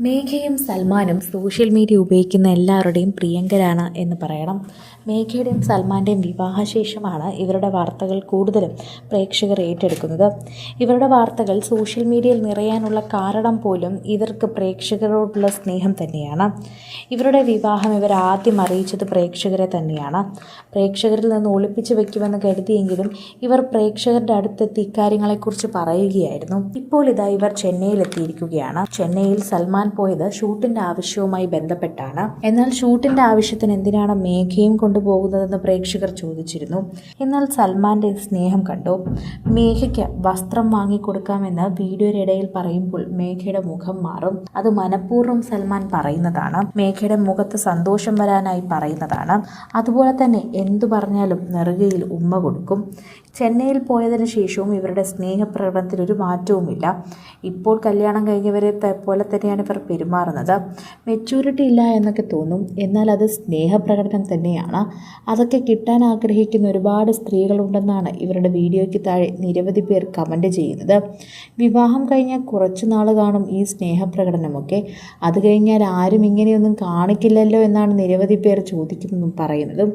മേഘയും സൽമാനും social media ഉപയോഗിക്കുന്ന എല്ലാവരുടെയും പ്രിയങ്കരാണ് എന്ന് പറയണം. മേഘയുടെയും സൽമാന്റെയും വിവാഹശേഷമാണ് ഇവരുടെ വാർത്തകൾ കൂടുതലും പ്രേക്ഷകർ ഏറ്റെടുക്കുന്നത്. ഇവരുടെ വാർത്തകൾ സോഷ്യൽ മീഡിയയിൽ നിറയാനുള്ള കാരണം പോലും ഇവർക്ക് പ്രേക്ഷകരോടുള്ള സ്നേഹം തന്നെയാണ്. ഇവരുടെ വിവാഹം ഇവർ ആദ്യം അറിയിച്ചത് പ്രേക്ഷകരെ തന്നെയാണ്. പ്രേക്ഷകരിൽ നിന്ന് ഒളിപ്പിച്ചു വെക്കുമെന്ന് കരുതിയെങ്കിലും ഇവർ പ്രേക്ഷകരുടെ അടുത്തെത്തി ഇക്കാര്യങ്ങളെക്കുറിച്ച് പറയുകയായിരുന്നു. ഇപ്പോൾ ഇതാ ഇവർ ചെന്നൈയിലെത്തിയിരിക്കുകയാണ്. ചെന്നൈയിൽ സൽമാൻ പോയത് ഷൂട്ടിന്റെ ആവശ്യവുമായി ബന്ധപ്പെട്ടാണ്. എന്നാൽ ഷൂട്ടിന്റെ ആവശ്യത്തിന് എന്തിനാണ് മേഘയും കൊണ്ടുപോകുന്നതെന്ന് പ്രേക്ഷകർ ചോദിച്ചിരുന്നു. എന്നാൽ സൽമാന്റെ സ്നേഹം കണ്ടു. മേഘയ്ക്ക് വസ്ത്രം വാങ്ങിക്കൊടുക്കാമെന്ന് ഇടയിൽ പറയുമ്പോൾ മേഘയുടെ മുഖം മാറും. അത് മനഃപൂർവം സൽമാൻ പറയുന്നതാണ്. മേഘയുടെ മുഖത്ത് സന്തോഷം വരാനായി പറയുന്നതാണ്. അതുപോലെ തന്നെ എന്തു പറഞ്ഞാലും നെറുകയിൽ ഉമ്മ കൊടുക്കും. ചെന്നൈയിൽ പോയതിനു ശേഷവും ഇവരുടെ സ്നേഹപ്രകടനത്തിൽ ഒരു മാറ്റവുമില്ല. ഇപ്പോൾ കല്യാണം കഴിഞ്ഞവരെ പോലെ തന്നെയാണ് ഇവർ പെരുമാറുന്നത്. മെച്യൂരിറ്റി ഇല്ല എന്നൊക്കെ തോന്നും. എന്നാൽ അത് സ്നേഹപ്രകടനം തന്നെയാണ്. അതൊക്കെ കിട്ടാൻ ആഗ്രഹിക്കുന്ന ഒരുപാട് സ്ത്രീകളുണ്ടെന്നാണ് ഇവരുടെ വീഡിയോയ്ക്ക് താഴെ നിരവധി പേർ കമന്റ് ചെയ്യുന്നത്. വിവാഹം കഴിഞ്ഞാൽ കുറച്ച് നാൾ കാണും ഈ സ്നേഹപ്രകടനമൊക്കെ. അത് കഴിഞ്ഞാൽ ആരും ഇങ്ങനെയൊന്നും കാണിക്കില്ലല്ലോ എന്നാണ് നിരവധി പേർ ചോദിക്കുന്നതും പറയുന്നതും.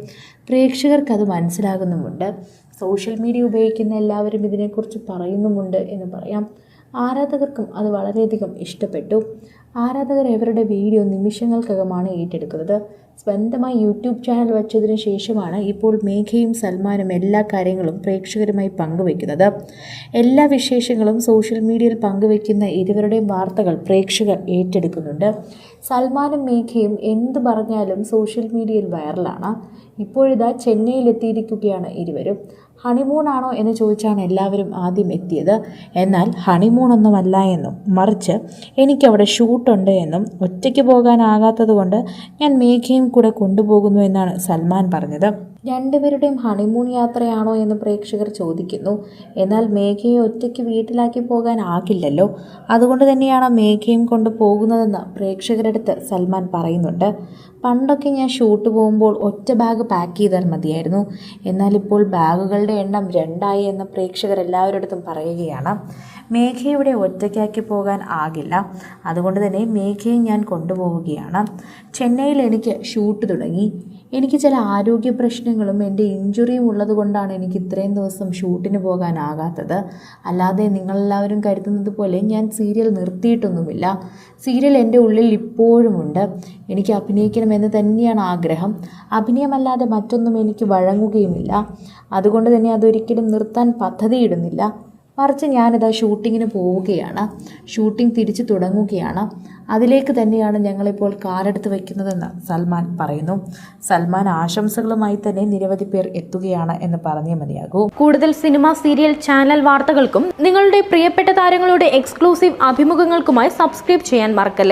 പ്രേക്ഷകർക്ക് അത് മനസ്സിലാകുന്നുമുണ്ട്. സോഷ്യൽ മീഡിയ ഉപയോഗിക്കുന്ന എല്ലാവരും ഇതിനെക്കുറിച്ച് പറയുന്നുമുണ്ട് എന്ന് പറയാം. ആരാധകർക്കും അത് വളരെയധികം ഇഷ്ടപ്പെട്ടു. ആരാധകർ ഇവരുടെ വീഡിയോ നിമിഷങ്ങൾക്കകമാണ് ഏറ്റെടുക്കുന്നത്. സ്വന്തമായി യൂട്യൂബ് ചാനൽ വച്ചതിന് ശേഷമാണ് ഇപ്പോൾ മേഘയും സൽമാനും എല്ലാ കാര്യങ്ങളും പ്രേക്ഷകരുമായി പങ്കുവയ്ക്കുന്നത്. എല്ലാ വിശേഷങ്ങളും സോഷ്യൽ മീഡിയയിൽ പങ്കുവയ്ക്കുന്ന ഇരുവരുടെയും വാർത്തകൾ പ്രേക്ഷകർ ഏറ്റെടുക്കുന്നുണ്ട്. സൽമാനും മേഘയും എന്ത് പറഞ്ഞാലും സോഷ്യൽ മീഡിയയിൽ വൈറലാണ്. ഇപ്പോഴിതാ ചെന്നൈയിലെത്തിയിരിക്കുകയാണ് ഇരുവരും. ഹണിമൂൺ ആണോ എന്ന് ചോദിച്ചാണ് എല്ലാവരും ആദ്യം എത്തിയത്. എന്നാൽ ഹണിമൂൺ ഒന്നുമല്ല എന്നും മറിച്ച് എനിക്കവിടെ ഷൂട്ടുണ്ട് എന്നും ഒറ്റയ്ക്ക് പോകാനാകാത്തത് കൊണ്ട് ഞാൻ മേഘയും കൂടെ കൊണ്ടുപോകുന്നു എന്നാണ് സൽമാൻ പറഞ്ഞത്. രണ്ടുപേരുടെയും ഹണിമൂൺ യാത്രയാണോ എന്ന് പ്രേക്ഷകർ ചോദിക്കുന്നു. എന്നാൽ മേഘയെ ഒറ്റയ്ക്ക് വീട്ടിലാക്കി പോകാൻ ആകില്ലല്ലോ അതുകൊണ്ട് തന്നെയാണ് മേഘയും കൊണ്ട് പോകുന്നതെന്ന് പ്രേക്ഷകരടുത്ത് സൽമാൻ പറയുന്നുണ്ട്. പണ്ടൊക്കെ ഞാൻ ഷൂട്ട് പോകുമ്പോൾ ഒറ്റ ബാഗ് പാക്ക് ചെയ്താൽ മതിയായിരുന്നു. എന്നാൽ ഇപ്പോൾ ബാഗുകളുടെ എണ്ണം രണ്ടായി എന്ന് പ്രേക്ഷകർ എല്ലാവരുടെ പറയുകയാണ്. മേഘയുടെ ഒറ്റയ്ക്കാക്കി പോകാൻ ആകില്ല. അതുകൊണ്ട് തന്നെ മേഘയെ ഞാൻ കൊണ്ടുപോവുകയാണ്. ചെന്നൈയിൽ എനിക്ക് ഷൂട്ട് തുടങ്ങി. എനിക്ക് ചില ആരോഗ്യ പ്രശ്നങ്ങളും എന്റെ ഇഞ്ചുറിയും ഉള്ളത് കൊണ്ടാണ് എനിക്ക് ഇത്രയും ദിവസം ഷൂട്ടിന് പോകാനാകാത്തത്. അല്ലാതെ നിങ്ങളെല്ലാവരും കരുതുന്നത് പോലെ ഞാൻ സീരിയൽ നിർത്തിയിട്ടൊന്നുമില്ല. സീരിയൽ എന്റെ ഉള്ളിൽ ഇപ്പോഴുമുണ്ട്. എനിക്ക് അഭിനയിക്കണമെന്ന് തന്നെയാണ് ആഗ്രഹം. അഭിനയമല്ലാതെ മറ്റൊന്നും എനിക്ക് വഴങ്ങുകയുമില്ല. അതുകൊണ്ട് തന്നെ അതൊരിക്കലും നിർത്താൻ പദ്ധതിയിടുന്നില്ല. മറിച്ച് ഞാനിതാ ഷൂട്ടിങ്ങിന് പോവുകയാണ്. ഷൂട്ടിംഗ് തിരിച്ചു തുടങ്ങുകയാണ്. അതിലേക്ക് തന്നെയാണ് ഞങ്ങളിപ്പോൾ കാലെടുത്ത് വയ്ക്കുന്നതെന്ന് സൽമാൻ പറയുന്നു. സൽമാൻ ആശംസകളുമായി തന്നെ നിരവധി പേർ എത്തുകയാണ് എന്ന് പറഞ്ഞേ മതിയാകൂ. കൂടുതൽ സിനിമ സീരിയൽ ചാനൽ വാർത്തകൾക്കും നിങ്ങളുടെ പ്രിയപ്പെട്ട താരങ്ങളുടെ എക്സ്ക്ലൂസീവ് അഭിമുഖങ്ങൾക്കുമായി സബ്സ്ക്രൈബ് ചെയ്യാൻ മറക്കല്ലേ?